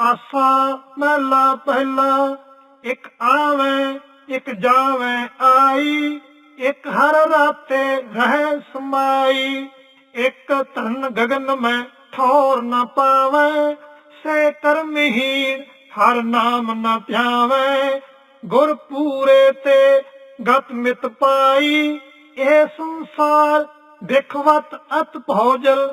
ਆਸਾ ਮਹਿਲਾ ਪਹਿਲਾ, ਇੱਕ ਆਵੇਂ, ਇੱਕ ਜਾਵੇਂ ਆਈ, ਇੱਕ ਹਰ ਰਾਤੇ ਰਹਿ ਸਮਾਈ, ਇੱਕ ਧਨ ਗਗਨ ਮੈਂ ਠੌਰ ਨਾ ਪਾਵੇਂ, ਸੇ ਕਰਮਹੀਨ ਹਰ ਨਾਮ ਨਾ ਧਿਆਵੇਂ, ਗੁਰ ਪੂਰੇ ਤੇ ਗਤ ਮਿਤ ਪਾਈ, ਇਹ ਸੰਸਾਰ ਦੇਖਵਤ ਅਤ ਭੌਜਲ,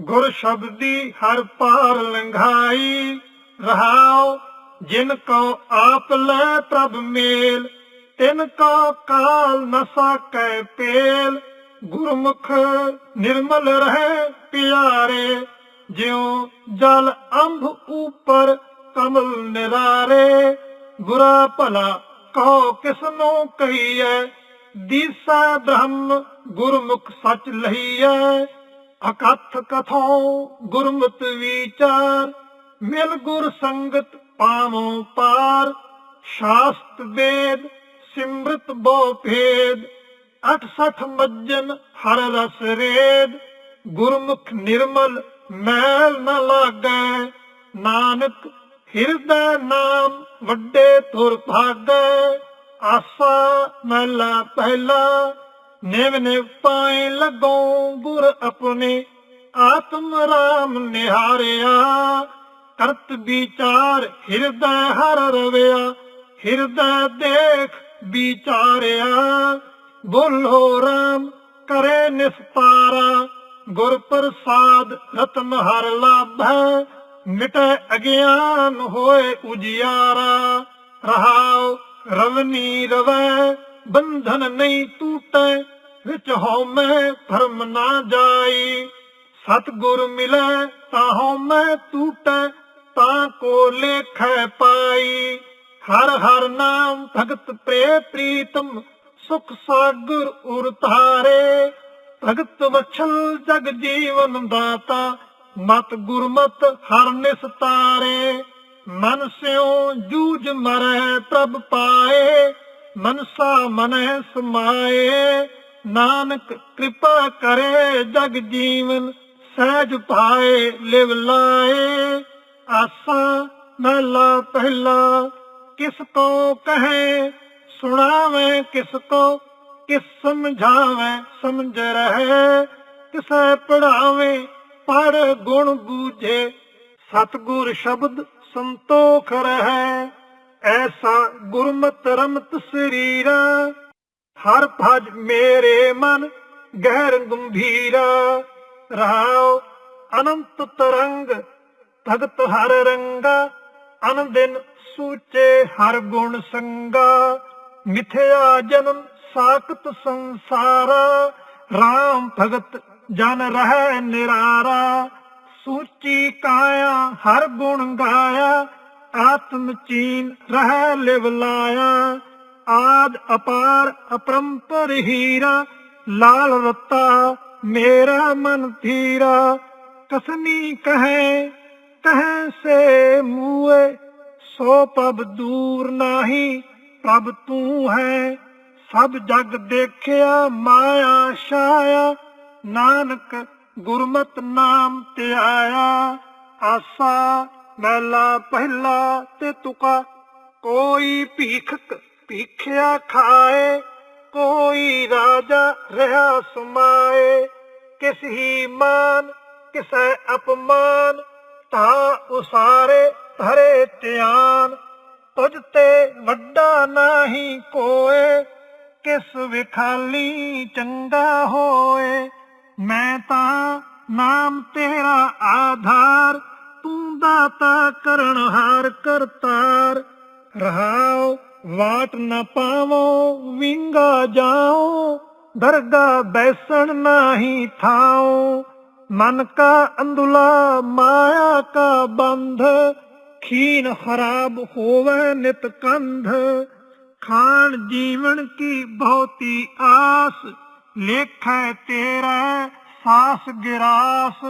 ਗੁਰ ਸ਼ਬਦੀ ਹਰ ਪਾਰ ਲੰਘਾਈ। ਰਹਾਉ ਜਿਨ ਕੋ ਆਪ ਲੈ ਪ੍ਰਭ ਮੇਲ, ਤਿਨ ਕੋ ਕਾਲ ਨ ਸਕੈ ਪੇਲ ਗੁਰਮੁਖ ਨਿਰਮਲ ਰਹੇ ਪਿਆਰੇ, ਜਿਉ ਜਲ ਅੰਭ ਉਪਰ ਕਮਲ ਨਿਰਾਰੇ। ਬੁਰਾ ਭਲਾ ਕਹੋ ਕਿਸ ਨੂੰ ਕਹੀਐ, ਦੀਸਾ ਬ੍ਰਹਮ ਗੁਰਮੁਖ ਸਚ ਲਹੀਐ। ਅਕਥ ਕਥੋ ਗੁਰਮਤਿ ਵਿਚਾਰ ਮਿਲ ਗੁਰ ਸੰਗਤ ਪਾਵੋ ਪਾਰ, ਸ਼ਾਸਤ ਵੇਦ, ਸਿਮਰਤ ਬੋ ਭੇਦ 68 ਮੱਜਨ ਹਰ ਰਸ ਰੇਦ, ਗੁਰਮੁਖ ਨਿਰਮਲ ਮੈਲ ਨ ਲਾਗੈ, ਨਾਨਕ ਹਿਰਦੈ ਨਾਮ ਵੱਡੇ ਤੁਰ ਭਾਗੈ, ਆਸਾ ਮਹਿਲਾ ਪਹਿਲਾ, ਨਿਵ ਨਿਵ ਪਾਏ ਲੱਗੋ ਗੁਰ ਆਪਣੇ, ਆਤਮ ਰਾਮ ਨਿਹਾਰਿਆ ਕਰਤ ਵਿਚਾਰ ਹਿਰਦੈ ਹਰ ਰਵਿਆ, ਹਿਰਦੈ ਦੇਖ ਵਿਚਾਰਿਆ। ਬੋਲੋ ਰਾਮ, ਕਰੇ ਨਿਸਤਾਰਾ ਗੁਰ ਪ੍ਰਸਾਦ ਰਤਨ ਹਰ ਲਾਭੈ, ਮਿਟੇ ਅਗਿਆਨ ਹੋਏ ਉਜਿਆਰਾ। ਰਹਾਉ ਰਵਨੀ ਰਵੈ, ਬੰਧਨ ਨਹੀਂ ਟੂਟੈ, ਵਿੱਚ ਹਉਮੈ ਭਰਮ ਨਾ ਜਾਈ। ਸਤਿਗੁਰ ਮਿਲੈ ਤਾਂ ਹਉਮੈ ਟੂਟੈ ਤਾਂ ਕੋ ਲੇਖੈ ਪਾਈ। ਹਰ ਹਰ ਨਾਮ ਭਗਤ ਪ੍ਰੇ ਪ੍ਰੀਤਮ, ਸੁਖ ਸਾਗਰ ਉਰ ਧਾਰੇ। ਭਗਤ ਵਛਲ ਜਗ ਜੀਵਨ ਦਾਤਾ, ਮਤ ਗੁਰਮਤ ਹਰ ਨਿਸਤਾਰੇ ਮਨ ਸਿਓ ਜੂਝ ਮਰੈ ਪ੍ਰਭ ਪਾਏ, ਮਨਸਾ ਮਨੈ ਸਮਾਏ। ਨਾਨਕ ਕਿਰਪਾ ਕਰੇ ਜਗ ਜੀਵਨ, ਸਹਿਜ ਪਾਏ ਲਿਵ ਲਾਏ। ਆਸਾ ਮਹਿਲਾ ਪਹਿਲਾ ਕਿਸ ਕੋ ਕਹੇ, ਸੁਣਾਵੇ ਕਿਸ ਕੋ ਕਿਸ ਸਮਝਾਵੇ ਸਮਝ ਰਹੇ, ਕਿਸੈ ਪੜਾਵੇ ਪੜ ਗੁਣ ਬੂਝੇ, ਸਤਗੁਰ ਸ਼ਬਦ ਸੰਤੋਖ ਰਹੈ, ਐਸਾ ਗੁਰਮਤ ਰਮਤ ਸਰੀਰਾ, ਹਰ ਭਜ ਮੇਰੇ ਮਨ ਗਹਿਰ ਗੰਭੀਰਾ, ਰਹਾਉ ਅਨੰਤ ਤਰੰਗ ਭਗਤ ਹਰ ਰੰਗਾ, ਅਨੰਦਿਨ ਸੂਚੇ ਹਰ ਗੁਣ ਸੰਗਾ। ਮਿਥਿਆ ਜਨਮ ਸਾਖਤ ਸੰਸਾਰਾ RAM ਭਗਤ ਜਨ ਰਹਿ ਨਿਰਾਰਾ। ਸੂਚੀ ਕਾਇਆ ਹਰ ਗੁਣ ਗਾਇਆ, ਆਤਮ ਚੀਨ ਰਹਿ ਲਿਵ ਲਾਇਆ। ਆਦ ਅਪਾਰ ਅਪਰੰਪਰ ਹੀਰਾ, ਲਾਲ ਰਤਾ ਮੇਰਾ ਮਨ ਥੀਰਾ ਕਸਨੀ ਕਹੇ ਕਹੈ ਸੇ ਮੂਏ, ਸੋ ਪਬ ਦੂਰ ਨਾਹੀ, ਪ੍ਰਭ ਤੂੰ ਹੈ। ਸਭ ਜਗ ਦੇਖਿਆ, ਮਾਇਆ ਛਾਇਆ, ਨਾਨਕ ਗੁਰਮਤ ਨਾਮ ਤੇ ਆਇਆ। ਆਸਾ ਮਹਿਲਾ ਪਹਿਲਾ ਤੇ ਤੁਕਾ, ਕੋਈ ਭੀਖਕ ਭੀਖਿਆ ਖਾਏ, ਕੋਈ ਰਾਜਾ ਰਹਾ ਸਮਾਏ। ਕਿਸ ਹੀ ਮਾਨ, ਕਿਸੈ ਅਪਮਾਨ ਤਾ ਉਸਾਰੇ ਧਰੇ ਧਿਆਨ। ਤੁਝ ਤੇ ਵੱਡਾ ਨਹੀਂ ਕੋਏ, ਕਿਸ ਵਿਖਾਲੀ ਚੰਗਾ ਹੋਏ। ਮੈਂ ਤਾਂ ਨਾਮ ਤੇਰਾ ਆਧਾਰ, ਤੂੰ ਦਾਤਾ ਕਰਨ ਹਾਰ ਕਰਤਾਰ। ਰਹਾਉ, ਵਾਟ ਨਾ ਪਾਵੋ, ਵਿੰਗਾ ਜਾਓ ਦਰਗਾ ਬੈਸਣ ਨਹੀਂ ਥਾਓ ਮਨ ਕਾ ਅੰਦੁਲਾ ਮਾਇਆ ਕਾ ਬੰਧ, ਖੀਨ ਖਰਾਬ ਹੋਵੇ ਨਿਤ ਕੰਧ। ਖਾਨ ਜੀਵਨ ਕੀ ਬਹੁਤੀ ਆਸ, ਲੇਖੈ ਤੇਰਾ ਸਾਸ ਗਿਰਾਸ।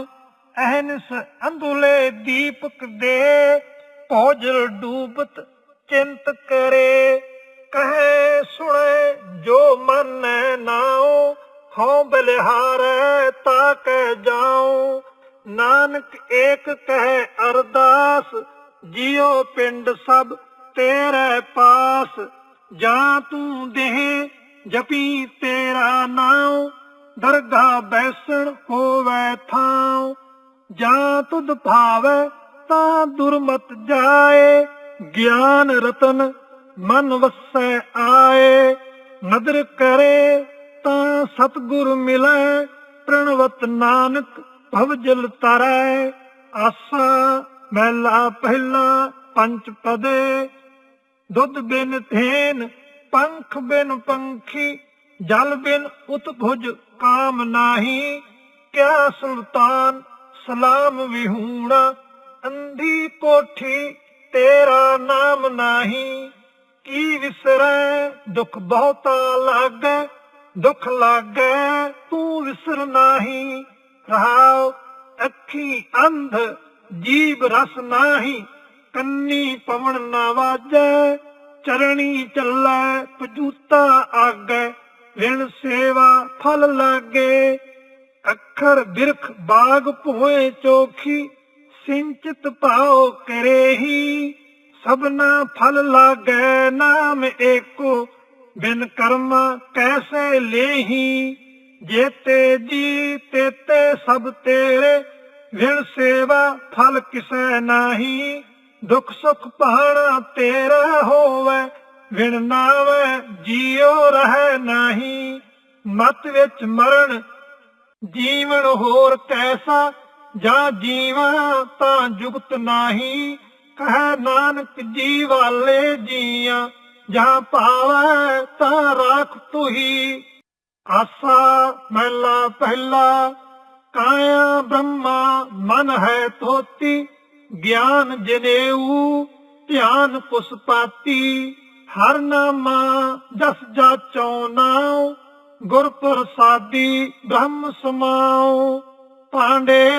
ਅਹਨਸ ਅੰਦੁਲੇ ਦੀਪਕ ਦੇ, ਭੋਜਲ ਡੂਬਤ ਚਿੰਤ ਕਰੇ। ਕਹੇ ਸੁਣੇ ਜੋ ਮਨ ਨਾਉ ਹਉ ਬਲਿਹਾਰੈ ਤਾ ਕਹਿ ਜਾਉ। ਨਾਨਕ ਏਕ ਕਹਿ ਅਰਦਾਸ, ਜਿਉ ਪਿੰਡ ਸਭ ਤੇਰੇ ਪਾਸ। ਜਾਂ ਤੂੰ ਦੇਹ ਜਪੀ ਤੇਰਾ ਨਾਮ ਦਰਗਾ ਬੈਸਣ ਹੋਵੇ ਥਾਂ ਜਾਂ ਤੁਧ ਭਾਵੈ ਤਾਂ ਦੁਰਮਤ ਜਾਏ, ਗਿਆਨ ਰਤਨ ਮਨ ਵਸੈ ਆਏ। ਨਦਰ ਕਰੇ ਤਾਂ ਸਤਗੁਰ ਮਿਲੈ, ਪ੍ਰਣਵਤ ਨਾਨਕ ਭਵ ਜਲ ਤਰੈ। ਆਸਾ ਮਹਿਲਾ ਪਹਿਲਾ ਪੰਚ ਪਦੇ, ਦੁੱਧ ਬਿਨ ਥੇਨ, ਪੰਖ ਬਿਨ ਪੰਖੀ, ਜਲ ਬਿਨ ਉਤਭੁਜ ਕਾਮ ਨਾਹੀ। ਕਿਆ ਸੁਲਤਾਨ ਸਲਾਮ ਵਿਹੂਣਾ, ਅੰਧੀ ਕੋਠੀ ਤੇਰਾ ਨਾਮ ਨਾਹੀ। ਕੀ ਵਿਸਰੈ, ਦੁਖ ਬਹੁਤਾ ਲਾਗੈ ਦੁੱਖ ਲਾਗੇ ਤੂੰ ਵਿਸਰ ਨਾਹੀ, ਰਹਾਉ ਅੱਖੀ ਅੰਧ ਜੀਬ ਰਸ ਨਾਹੀ। ਕੰਨੀ ਪਵਨ ਨਾ ਵਾਜੈ, ਚਰਣੀ ਚੱਲੈ, ਪਜੂਤਾ ਆਗੈ, ਵਿਣ ਸੇਵਾ ਫਲ ਲਾਗੇ। ਅੱਖਰ ਬਿਰਖ ਬਾਗ ਭੋਏ ਚੋਖੀ, ਸਿੰਚਿਤ ਭਾਉ ਕਰੇਹੀ। ਸਭਨਾ ਫਲ ਲਾਗੈ, ਨਾਮ ਏਕੋ ਬਿਨ ਕਰਮ ਕੈਸੇ ਲੇਹੀ? ਜੇਤੇ ਜੀ ਤੇਤੇ ਸਭ ਤੇਰੇ, ਵਿਣ ਸੇਵਾ ਫਲ ਕਿਸੈ ਨਾਹੀ? ਦੁੱਖ ਸੁਖ ਪਾਣਾ ਤੇਰਾ ਹੋਵੇ, ਵਿਣ ਨਾਵੇ ਜੀਉ ਰਹਿ ਨਾਹੀ। ਮਤ ਵਿੱਚ ਮਰਨ ਜੀਵਨ ਹੋਰ ਕੈਸਾ? ਜਾਂ ਜੀਵਾਂ ਤਾਂ ਜੁਗਤ ਨਾਹੀ? ਕਹੈ ਨਾਨਕ ਜੀ ਵਾਲੇ ਜੀਆਂ ਜਾਂ ਭਾਵੈ ਤਾਂ ਰਾਖ ਤੁਹੀ। ਆਸਾ ਮਹਿਲਾ ਪਹਿਲਾ, ਕਾਇਆ ਬ੍ਰਹਮਾ ਮਨ ਹੈ ਤੋਤੀ ਗਿਆਨ ਜਨੇਊ, ਧਿਆਨ ਪੁਸਪਾਤੀ ਹਰ ਨਾਮਾ ਜਸ ਜਾਚੋ ਨਾਉ ਗੁਰ ਪ੍ਰਸਾਦੀ ਬ੍ਰਹਮ ਸਮਾਉ। ਪਾਂਡੇ,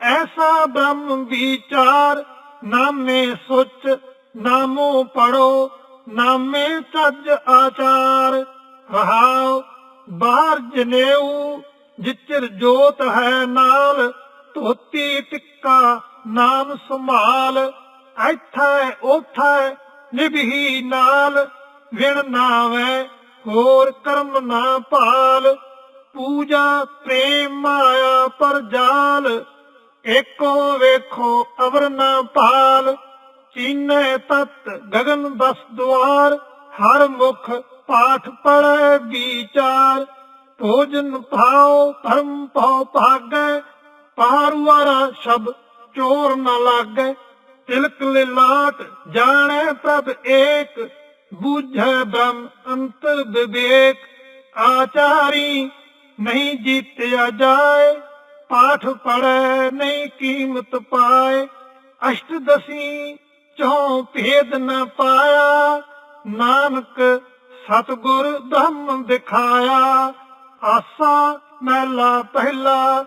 ਐਸਾ ਬ੍ਰਹਮ ਵਿਚਾਰ, ਨਾਮੇ ਸੁਚ, ਨਾਮੋ ਪੜੋ। ਨਾਮੇ ਚੱਜ ਆਚਾਰ, ਰਹਾਉ, ਬਾਹਰ ਜਨੇਊ, ਜਿਚਰ ਜੋਤ ਹੈ ਨਾਲ, ਧੋਤੀ ਟਿੱਕਾ, ਨਾਮ ਸੰਭਾਲ, ਐਥੈ ਉਥੈ ਨਿਭੀ ਨਾਲ, ਵਿਣ ਨਾਵੇਂ, ਹੋਰ ਕਰਮ ਨਾ ਭਾਲ, ਪੂਜਾ ਪ੍ਰੇਮ ਮਾਇਆ ਪਰ ਜਾਲ, ਏਕੋ ਵੇਖੋ ਅਵਰ ਨਾ ਭਾਲ। ਚੀਨੇ ਤਤ, ਗਗਨ ਬਸ ਦੁਆਰ, ਹਰ ਮੁਖ ਪਾਠ ਪੜੈ ਵਿਚਾਰ। ਭੋਜਨ ਭਾਉ, ਧਰਮ ਭਾਉ ਭਾਗੈ ਪਾਰਵਾਰਾ ਸ਼ਬ ਚੋਰ ਨ ਲਾਗੈ। ਤਿਲਕ ਲਿਲਾਟ ਜਾਣੈ ਪ੍ਰਭ ਏਕ, ਬੂਝੈ ਬ੍ਰਹਮ ਅੰਤਰ ਵਿਵੇਕ। ਆਚਾਰੀ ਨਹੀਂ ਜੀਤਿਆ ਜਾਏ, ਪਾਠ ਪੜੈ ਨਹੀਂ ਕੀਮਤ ਪਾਏ। ਅਸ਼ਟ ਚੋਂ ਭੇਦ ਨ ਪਾਇਆ, ਨਾਨਕ ਸਤਗੁਰ ਬ੍ਰਹਮ ਦਿਖਾਇਆ। ਆਸਾ ਮਹਿਲਾ ਪਹਿਲਾ,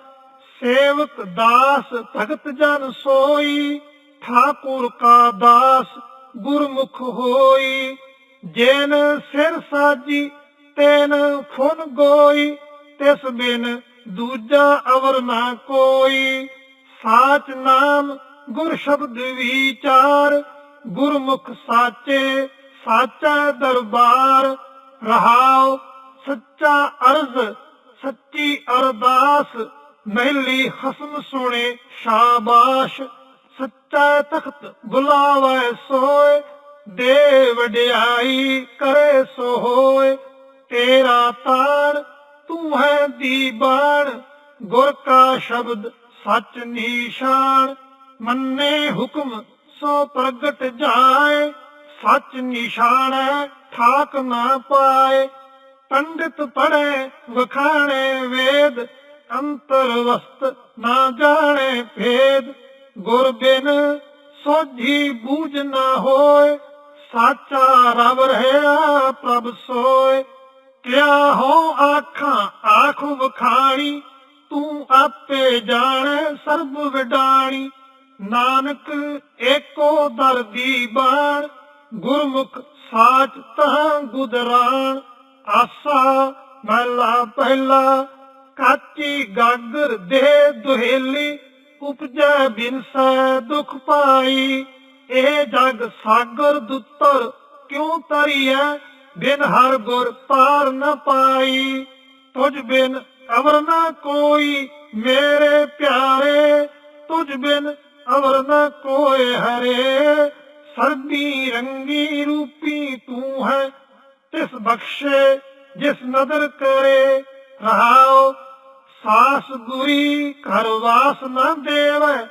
ਸੇਵਕ ਦਾਸ ਭਗਤ ਜਨ ਸੋਈ, ਠਾਕੁਰ ਕਾ ਦਾਸ ਗੁਰਮੁਖ ਹੋਈ। ਜੇਨ ਸਿਰ ਸਾਜੀ, ਤੈਨ ਫੁਨ ਗੋਈ, ਤਿਸ ਬਿਨ ਦੂਜਾ ਅਵਰ ਨਾ ਕੋਈ। ਸਾਚ ਨਾਮ ਗੁਰ ਸ਼ਬਦ ਵਿਚਾਰ ਗੁਰਮੁਖ ਸਾਚੇ, ਸਾਚਾ ਦਰਬਾਰ। ਰਹਾਉ ਸੱਚਾ ਅਰਜ਼, ਸੱਚੀ ਅਰਦਾਸ। ਮਹਿਲੀ ਖਸਮ ਸੁਣੇ ਸ਼ਾਬਾਸ਼। ਸੱਚਾ ਤਖਤ ਬੁਲਾਵੇ ਸੋਏ ਦੇ ਵਡਿਆਈ ਕਰੇ ਸੋ ਹੋਏ ਤੇਰਾ ਤਾਰ ਤੂੰ ਹੈ ਦੀਬਾਨ, ਗੁਰ ਕਾ ਸ਼ਬਦ ਸੱਚ ਨਿਸ਼ਾਨ। ਮੰਨੇ ਹੁਕਮ, ਸੋ ਪ੍ਰਗਟ ਜਾਏ। ਸੱਚ ਨਿਸ਼ਾਨ ਠਾਕ ਨਾ ਪਾਏ। ਪੰਡਿਤ ਪੜ੍ਹੇ, ਵਖਾਣੇ ਵੇਦ। ਅੰਤਰ ਵਸਤ ਨਾ ਜਾਣੇ ਭੇਦ। ਗੁਰ ਬਿਨ ਸੋਝੀ ਬੂਝ ਨਾ ਹੋਏ। ਸਾਚਾ ਰਬ ਰਹਿਆ ਪ੍ਰਭ ਸੋਏ। ਕਿਆ ਹੋ ਆਖਾਂ, ਆਖ ਵਖਾਣੀ। ਤੂੰ ਆਪੇ ਜਾਣੈ, ਸਰਬ ਵਿਡਾਣੀ। ਨਾਨਕ ਏਕੋ ਦਰਦੀ ਬਾਣ, ਗੁਰਮੁਖ ਸਾਚ ਤਹਾਂ ਗੁਦਰਾਣ। ਆਸਾ ਮਹਿਲਾ ਪਹਿਲਾ, ਕਾਚੀ ਗਾਗਰ ਦੇ ਦੁਹੇਲੀ, ਉਪਜੈ ਬਿਨਸੈ ਦੁਖ ਪਾਈ। ਇਹ ਜਗ ਸਾਗਰ ਦੁੱਤਰ ਕਿਉ ਤਰੀਐ ਬਿਨ ਹਰ ਗੁਰ ਪਾਰ ਨ ਪਾਈ। ਤੁਝ ਬਿਨ ਅਵਰ ਨ ਕੋਈ ਮੇਰੇ ਪਿਆਰੇ, ਤੁਝ ਬਿਨ ਅਵਰ ਨ ਕੋਏ ਹਰੇ, ਸਰਦੀ ਰੰਗੀ ਰੂਪੀ ਤੂੰ ਹੈ। ਤਿਸ ਬਖਸ਼ੇ, ਜਿਸ ਨਦਰ ਕਰੇ ਰਹਾਓ ਸਾਸ ਗੁਰੀ ਘਰ ਵਾਸ ਨਾ ਦੇਵੈ।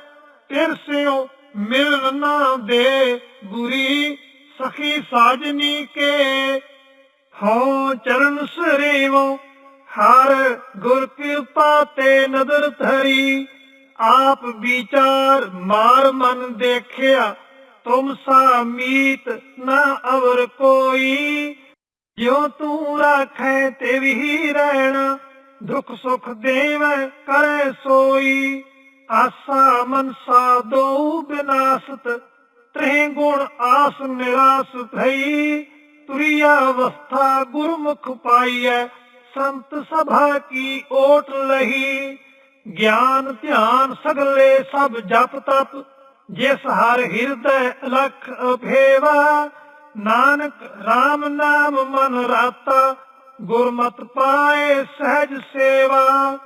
ਤਿਰ ਸਿਓ ਮਿਲਨ ਨਾ ਦੇ ਗੁਰੀ, ਸਖੀ ਸਾਜਨੀ ਕੇ। ਹਉ ਚਰਨ ਸਰੇਵੋ, ਹਰ ਗੁਰ ਕਿਰਪਾ ਤੇ ਨਦਰ ਧਰੀ। ਆਪ ਵਿਚਾਰ ਮਾਰ ਮਨ ਦੇਖਿਆ, ਤੁਮ ਸਾ ਮੀਤ ਨਾ ਅਵਰ ਕੋਈ। ਜਿਉ ਤੂੰ ਰਾਖੈ ਤੇ ਵੀ ਰਹਿਣਾ, ਦੁੱਖ ਸੁਖ ਦੇਵੈ ਕਰੈ ਸੋਈ। ਆਸਾ ਮਨਸਾ ਦੋ ਬਿਨਾਸਤ, ਤ੍ਰਹਿ ਗੁਣ ਆਸ ਨਿਰਾਸ ਭਈ। ਤੁਰਿਆ ਅਵਸਥਾ ਗੁਰਮੁਖ ਪਾਈਐ, ਸੰਤ ਸਭਾ ਕੀ ਓਟ ਲਹੀ। ਗਿਆਨ, ਧਿਆਨ ਸਗਲੇ ਸਭ ਜਪ ਤਪ, ਜਿਸ ਹਰ ਹਿਰਦੈ ਅਲਖ ਅਭੇਵਾ। ਨਾਨਕ RAM ਨਾਮ ਮਨ ਰਾਤਾ, ਗੁਰਮਤਿ ਪਾਏ ਸਹਿਜ ਸੇਵਾ।